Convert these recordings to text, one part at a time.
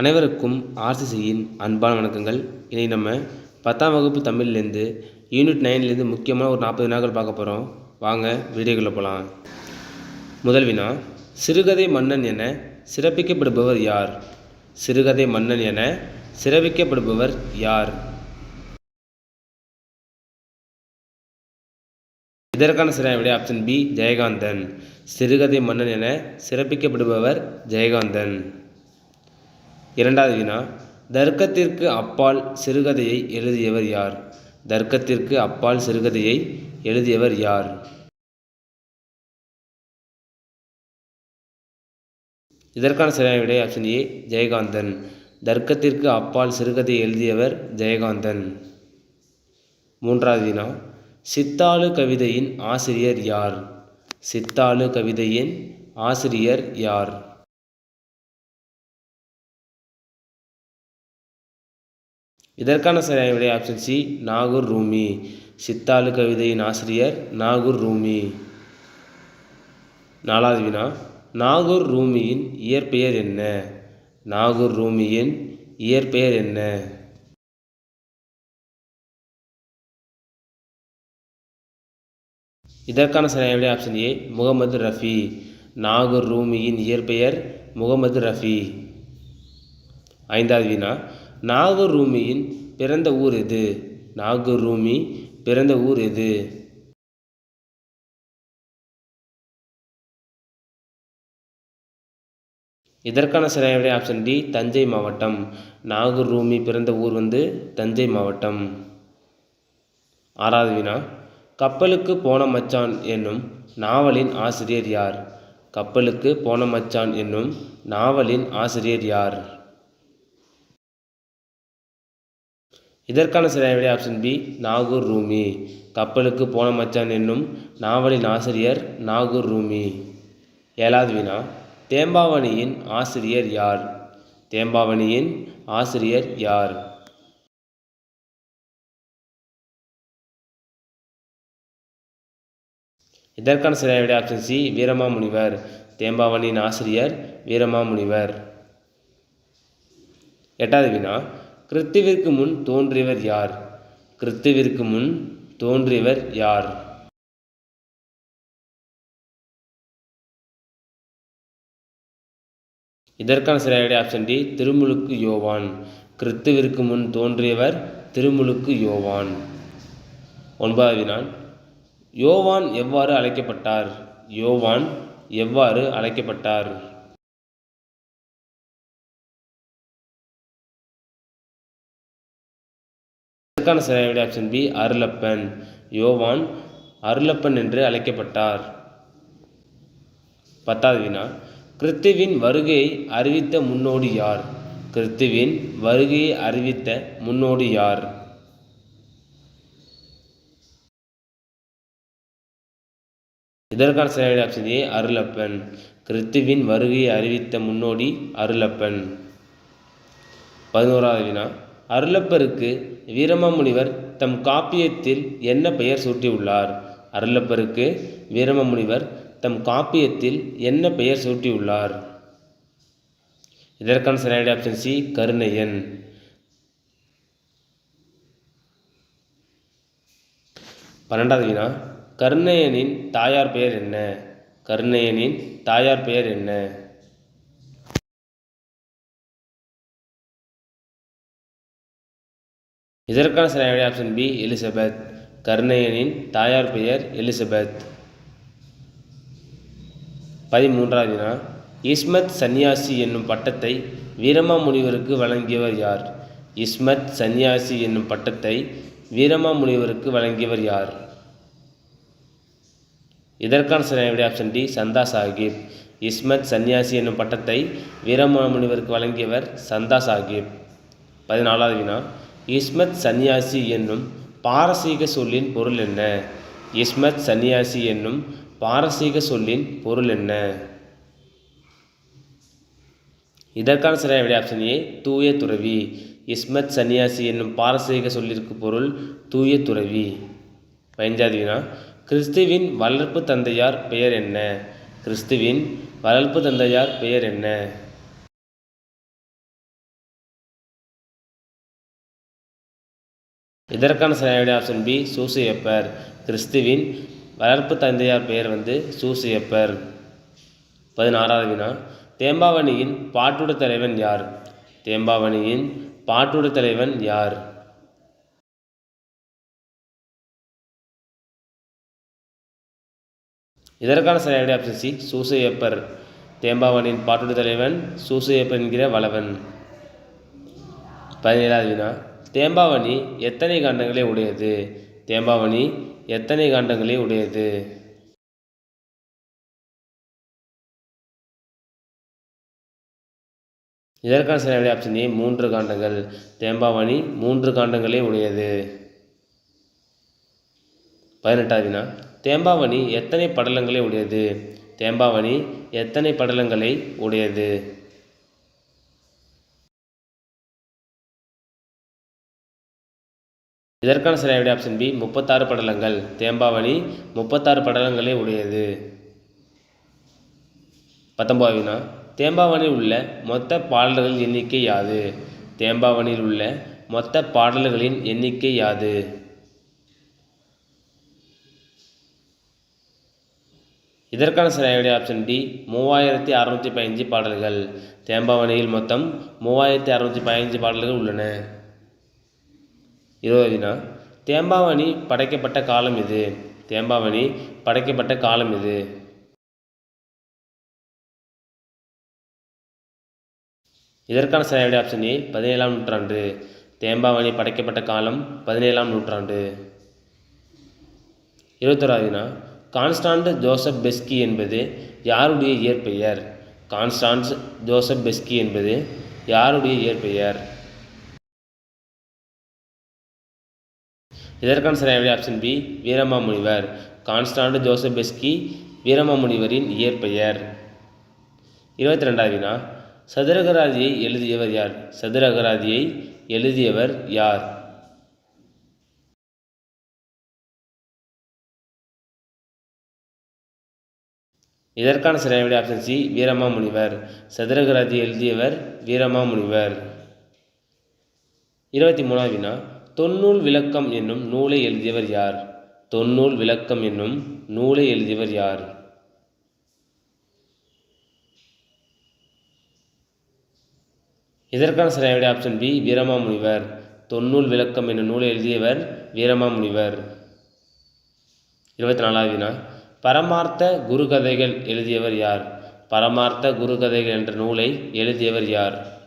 அனைவருக்கும் ஆர்சிசியின் அன்பான வணக்கங்கள். இதை நம்ம பத்தாம் வகுப்பு தமிழ்லேருந்து யூனிட் நைன்லேருந்து முக்கியமான ஒரு நாற்பது வினாக்கள் பார்க்க போகிறோம் வாங்க வீடியோக்குள்ளே போகலாம் முதல் வினா சிறுகதை மன்னன் என சிறப்பிக்கப்படுபவர் யார்? சிறுகதை மன்னன் என சிறப்பிக்கப்படுபவர் யார்? இதற்கான சரியான விடை ஆப்ஷன் பி ஜெயகாந்தன். சிறுகதை மன்னன் என சிறப்பிக்கப்படுபவர் ஜெயகாந்தன். இரண்டாவது வினா தர்க்கத்திற்கு அப்பால் சிறுகதையை எழுதியவர் யார்? தர்க்கத்திற்கு அப்பால் சிறுகதையை எழுதியவர் யார்? இதற்கான சரியான விடை ஆப்ஷன் ஏ ஜெயகாந்தன். தர்க்கத்திற்கு அப்பால் சிறுகதை எழுதியவர் ஜெயகாந்தன். மூன்றாவது வினா சித்தாளு கவிதையின் ஆசிரியர் யார்? சித்தாளு கவிதையின் ஆசிரியர் யார்? இதற்கான சரியான விடை ஆப்ஷன் சி நாகூர் ரூமி. சித்தாளு கவிதையின் ஆசிரியர் நாகூர் ரூமி. நாலாவது வினா நாகூர் ரூமியின் இயற்பெயர் என்ன? நாகூர் ரூமியின் இயற்பெயர் என்ன? இதற்கான சரியான விடை ஆப்ஷன் ஏ முகமது ரஃபி. நாகூர் ரூமியின் இயற்பெயர் முகமது ரஃபி. ஐந்தாவது வினா நாகூர் ரூமியின் பிறந்த ஊர் எது? நாகூர் ரூமி பிறந்த ஊர் எது? இதற்கான சரியான விடை ஆப்ஷன் டி தஞ்சை மாவட்டம். நாகூர் ரூமி பிறந்த ஊர் வந்து தஞ்சை மாவட்டம். ஆறாவது வினா கப்பலுக்கு போன மச்சான் என்னும் நாவலின் ஆசிரியர் யார்? கப்பலுக்கு போன மச்சான் என்னும் நாவலின் ஆசிரியர் யார்? இதற்கான சரியான விடை ஆப்ஷன் பி நாகூர் ரூமி கப்பலுக்கு போன மச்சான் என்னும் நாவலின் ஆசிரியர் நாகூர் ரூமி ஏழாவது வினா தேம்பாவணியின் ஆசிரியர் யார்? தேம்பாவணியின் ஆசிரியர் யார்? இதற்கான சரியான விடை ஆப்ஷன் சி வீரமாமுனிவர். தேம்பாவணியின் ஆசிரியர் வீரமாமுனிவர். எட்டாவது வினா கிறித்துவிற்கு முன் தோன்றியவர் யார்? கிறித்துவிற்கு முன் தோன்றியவர் யார்? இதற்கான சரியான ஆப்ஷன் டி திருமுழுக்கு யோவான். கிறித்துவிற்கு முன் தோன்றியவர் திருமுழுக்கு யோவான். ஒன்பதாவது வினான். யோவான் எவ்வாறு அழைக்கப்பட்டார்? யோவான் எவ்வாறு அழைக்கப்பட்டார்? இதற்கான சரியான விடை ஆப்ஷன் பி அருளப்பன். யோவான் அருளப்பன் என்று அழைக்கப்பட்டார். பத்தாவது வினா. கிறித்துவின் வருகையை அறிவித்த முன்னோடி யார்? கிறித்துவின் வருகையை அறிவித்த முன்னோடி யார்? இதற்கான சரியான ஆப்ஷன் ஏ அருளப்பன். கிறித்துவின் வருகையை அறிவித்த முன்னோடி அருளப்பன். பதினோராவது வினா. அருளப்பருக்கு வீரமாமுனிவர் தம் காப்பியத்தில் என்ன பெயர் சூட்டியுள்ளார்? அருளப்பருக்கு வீரமாமுனிவர் தம் காப்பியத்தில் என்ன பெயர் சூட்டியுள்ளார்? இதற்கான சரியான ஆப்ஷன் சி கருணையன். பன்னெண்டாவது வினா கருணையனின் தாயார் பெயர் என்ன? கருணையனின் தாயார் பெயர் என்ன? இதற்கான சரியான ஆப்ஷன் பி எலிசபெத் கர்ணயனின் தாயார் பெயர் எலிசபெத் பதிமூன்றாவது வினா இஸ்மத் சந்நியாசி என்னும் பட்டத்தை வீரமாமுனிவருக்கு வழங்கியவர் யார்? இஸ்மத் சந்நியாசி என்னும் பட்டத்தை வீரமாமுனிவருக்கு வழங்கியவர் யார்? இதற்கான சரியான விடை ஆப்ஷன் டி சந்தா சாஹிப். இஸ்மத் சந்நியாசி என்னும் பட்டத்தை வீரமாமுனிவருக்கு வழங்கியவர் சந்தா சாஹிப். பதினாலாவது வினா இஸ்மத் சந்நியாசி என்னும் பாரசீக சொல்லின் பொருள் என்ன? இஸ்மத் சந்நியாசி என்னும் பாரசீக சொல்லின் பொருள் என்ன? இதற்கான சரியான விடை ஆப்ஷன் ஏ தூய துறவி. இஸ்மத் சன்னியாசி என்னும் பாரசீக சொல்லிற்கு பொருள் தூய துறவி. பதினஞ்சாவது கிறிஸ்துவின் வளர்ப்பு தந்தையார் பெயர் என்ன? கிறிஸ்துவின் வளர்ப்பு தந்தையார் பெயர் என்ன? இதற்கான சரியான ஆப்ஷன் பி சூசியப்பர். கிறிஸ்துவின் வளர்ப்பு தந்தையார் பெயர் வந்து சூசியப்பர். பதினாறாவது வினா. தேம்பாவணியின் பாட்டுட தலைவன் யார்? தேம்பாவணியின் பாட்டுட தலைவன் யார்? இதற்கான சரியான ஆப்ஷன் சி சூசையப்பர். தேம்பாவணியின் பாட்டுட தலைவன் சூசையப்பர் என்கிற வளவன். பதினேழாவது வினா. தேம்பாவணி எத்தனை காண்டங்களை உடையது? தேம்பாவணி எத்தனை காண்டங்களை உடையது? இதற்கான சரியான ஆப்ஷன் ஏ மூன்று காண்டங்கள். தேம்பாவணி மூன்று காண்டங்களே உடையது. பதினெட்டாவது வினா தேம்பாவணி எத்தனை படலங்களை உடையது? தேம்பாவணி எத்தனை படலங்களை உடையது? இதற்கான சரியான ஆப்ஷன் பி முப்பத்தாறு படலங்கள். தேம்பாவணி முப்பத்தாறு படலங்களே உடையது. பத்தொன்பது வினா தேம்பாவணியில் உள்ள மொத்த பாடல்களின் எண்ணிக்கை யாது? தேம்பாவணியில் உள்ள மொத்த பாடல்களின் எண்ணிக்கை யாது? இதற்கான சரியான ஆப்ஷன் டி மூவாயிரத்தி அறுநூற்றி பதினஞ்சு பாடல்கள். தேம்பாவணியில் மொத்தம் மூவாயிரத்தி அறுநூற்றி பதினஞ்சு பாடல்கள் உள்ளன. இருபது வினா தேம்பாவணி படைக்கப்பட்ட காலம் இது தேம்பாவணி படைக்கப்பட்ட காலம் இது இதற்கான சரியான ஆப்ஷன் ஏ பதினேழாம் நூற்றாண்டு. தேம்பாவணி படைக்கப்பட்ட காலம் பதினேழாம் நூற்றாண்டு. இருபத்தோராவது கான்ஸ்டாண்ட் ஜோசப் பெஸ்கி என்பது யாருடைய இயற்பெயர்? கான்ஸ்டான்ஸ் ஜோசப் பெஸ்கி என்பது யாருடைய இயற்பெயர்? இதற்கான சரியான option B Veeramamunivar. Constant Joseph Beschi வீரமாமுனிவரின் இயற்பெயர். இருபத்தி ரெண்டாவது வினா. சதுரகராதியை எழுதியவர் யார்? சதுரகராதியை எழுதியவர் யார்? இதற்கான சரியான ஆப்ஷன் சி வீரமாமுனிவர். சதுரகராதி எழுதியவர் வீரமாமுனிவர். இருபத்தி மூணாவது வினா. தொன்னூல் விளக்கம் என்னும் நூலை எழுதியவர் யார்? தொன்னூல் விளக்கம் என்னும் நூலை எழுதியவர் யார்? இதற்கான சரியான ஆப்ஷன் பி வீரமாமுனிவர். தொன்னூல் விளக்கம் என்னும் நூலை எழுதியவர் வீரமாமுனிவர். இருபத்தி நாலாவது வினா. பரமார்த்த குருகதைகள் எழுதியவர் யார்? பரமார்த்த குருகதைகள் என்ற நூலை எழுதியவர் யார்?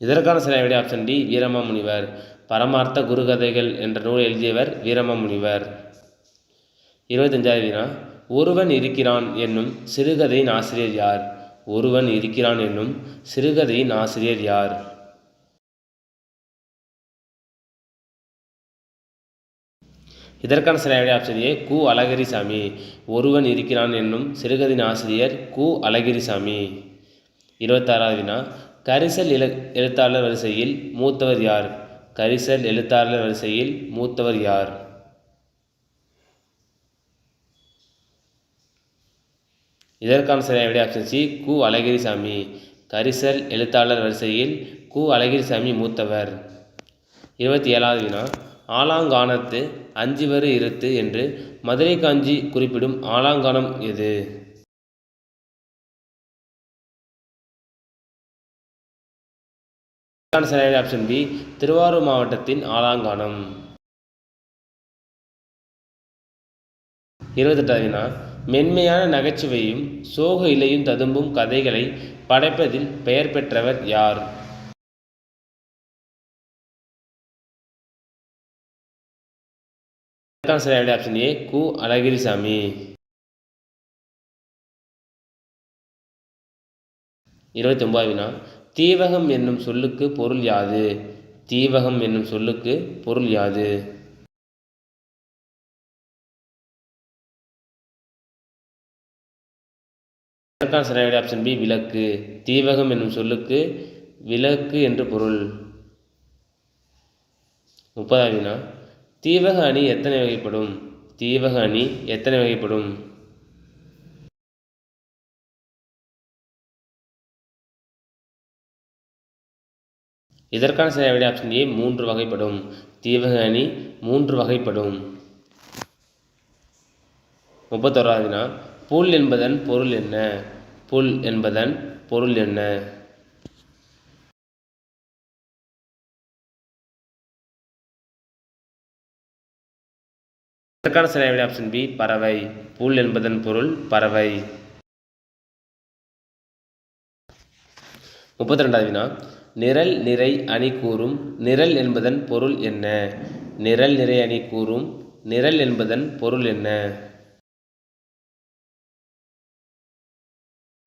இதற்கான சரியான ஆப்ஷன் டி வீரமாமுனிவர். பரமார்த்த குருகதைகள் என்ற நூல் எழுதியவர் வீரமாமுனிவர். இருபத்தஞ்சாவது வினா ஒருவன் இருக்கிறான் என்னும் சிறுகதையின் ஆசிரியர் யார்? ஒருவன் இருக்கிறான் என்னும் சிறுகதையின் ஆசிரியர் யார்? இதற்கான சரியான ஆப்ஷன் ஏ கு அழகிரிசாமி. ஒருவன் இருக்கிறான் என்னும் சிறுகதையின் ஆசிரியர் கு அழகிரிசாமி. இருபத்தாறாவது வினா கரிசல் இல எழுத்தாளர் வரிசையில் மூத்தவர் யார்? கரிசல் எழுத்தாளர் வரிசையில் மூத்தவர் யார்? இதற்கான சரியான ஆப்ஷன் சி கு அழகிரிசாமி. கரிசல் எழுத்தாளர் வரிசையில் கு அழகிரிசாமி மூத்தவர். இருபத்தி ஏழாவது வினா. ஆலாங்கானத்து அஞ்சிவரு இருத்து என்று மதுரை காஞ்சி குறிப்பிடும் ஆலாங்கானம் எது? சரியான ஆப்ஷன் பி திருவாரூர் மாவட்டத்தின் ஆலாங்கானம். இருபத்தெட்டாவது வினா மென்மையான நகைச்சுவையும் சோக இலையும் ததும்பும் கதைகளை படைப்பதில் பெயர் பெற்றவர் யார்? சரியான ஆப்ஷன் ஏ கு. அழகிரிசாமி. இருபத்தி ஒன்பதாவது வினா தீவகம் என்னும் சொல்லுக்கு பொருள் யாது? தீவகம் என்னும் சொல்லுக்கு பொருள் யாது? சரியான ஆப்ஷன் பி விளக்கு. தீவகம் என்னும் சொல்லுக்கு விளக்கு என்று பொருள். முப்பதாம் வினா தீவக அணி எத்தனை வகைப்படும்? தீவக அணி எத்தனை வகைப்படும்? இதற்கான சரியான விடை ஆப்ஷன் ஏ மூன்று வகைப்படும். தீவக அணி மூன்று வகைப்படும். முப்பத்தோராவது புல் என்பதன் பொருள் என்ன? புல் என்பதன் பொருள் என்ன? இதற்கான சரியான விடை ஆப்ஷன் பி பறவை. புல் என்பதன் பொருள் பறவை. முப்பத்தி ரெண்டாவது வினா நிரல் நிறை அணி கூறும் நிரல் என்பதன் பொருள் என்ன? நிரல் நிறை அணி கூறும் நிரல் என்பதன் பொருள் என்ன?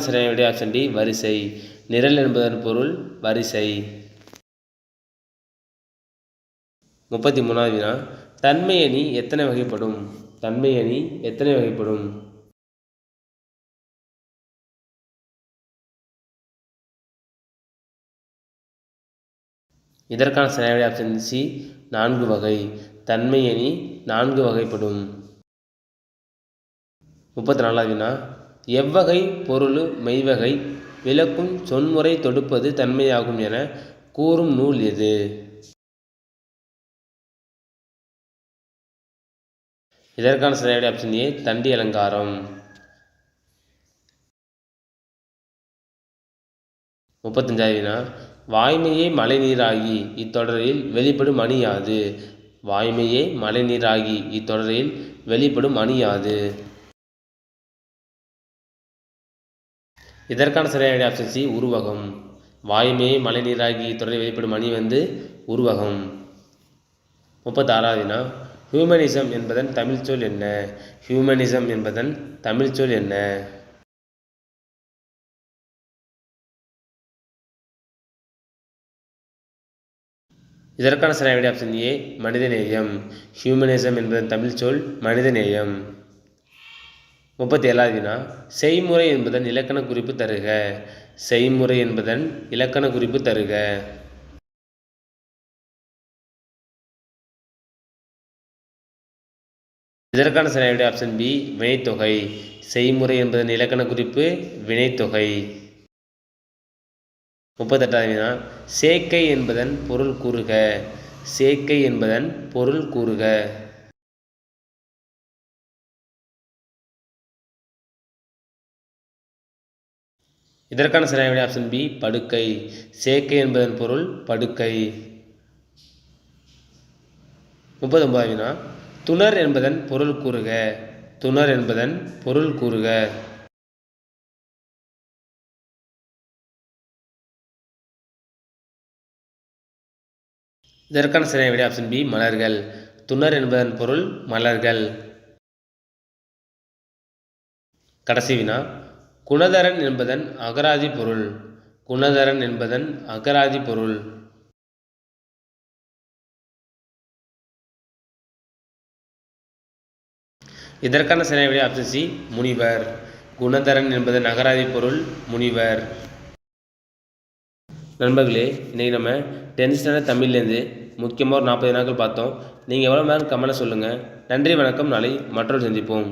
சரியான ஆப்ஷன் டி வரிசை. நிரல் என்பதன் பொருள் வரிசை. முப்பத்தி மூணாவது வினா. தன்மை அணி எத்தனை வகைப்படும்? தன்மை அணி எத்தனை வகைப்படும்? இதற்கான சரியான ஆப்ஷன் சி நான்கு வகை. தன்மை அணி நான்கு வகைப்படும். முப்பத்தி நாலாவது வினா எவ்வகை பொருள் மெய்வகை விளக்கும் சொன்முறை தொடுப்பது தன்மையாகும் என கூறும் நூல் எது? இதற்கான சரியான ஆப்ஷன் ஏ தண்டி அலங்காரம். முப்பத்தஞ்சாவது வினா வாய்மையே மழைநீராகி இத்தொடரில் வெளிப்படும் அணி யாது வாய்மையே மழைநீராகி இத்தொடரில் வெளிப்படும் அணி யாது இதற்கான சரியான ஆப்ஷன் சி உருவகம். வாய்மையே மழைநீராகி இத்தொடரில் வெளிப்படும் அணி வந்து உருவகம். முப்பத்தாறாவது ஹியூமனிசம் என்பதன் தமிழ் சொல் என்ன? ஹியூமனிசம் என்பதன் தமிழ் சொல் என்ன? இதற்கான சரியான விடை ஆப்ஷன் ஏ மனிதநேயம். ஹியூமனிசம் என்பதன் தமிழ் சொல் மனிதநேயம். முப்பத்தி ஏழாவது வினா செய்முறை என்பதன் இலக்கண குறிப்பு தருக. செய்முறை என்பதன் இலக்கண குறிப்பு தருக. இதற்கான சரியான விடை ஆப்ஷன் பி வினைத்தொகை. செய்முறை என்பதன் இலக்கண குறிப்பு வினைத்தொகை. முப்பத்தெட்டாவது வினா சேக்கை என்பதன் பொருள் கூறுக சேக்கை என்பதன் பொருள் கூறுக. இதற்கான சரியான விடை ஆப்ஷன் பி படுக்கை. சேக்கை என்பதன் பொருள் படுக்கை. முப்பத்தொன்பதாவது வினா துணர் என்பதன் பொருள் கூறுக துணர் என்பதன் பொருள் கூறுக. இதற்கான சரியான விடை ஆப்ஷன் பி மலர்கள். துணர் என்பதன் பொருள் மலர்கள். கடைசி வினா. குணதரன் என்பதன் அகராதி பொருள். குணதரன் என்பதன் அகராதி பொருள். இதற்கான சரியான விடை ஆப்ஷன் சி முனிவர். குணதரன் என்பதன் அகராதி பொருள் முனிவர். நண்பர்களே இன்றைக்கி நம்ம டென்த் ஸ்டாண்டர்ட் தமிழ்லேருந்து முக்கியமாக ஒரு நாற்பது நாட்கள் பார்த்தோம். நீங்கள் எவ்வளோ நேரம் கமெண்ட்டில் சொல்லுங்கள் நன்றி வணக்கம். நாளை மற்றொரு சந்திப்போம்.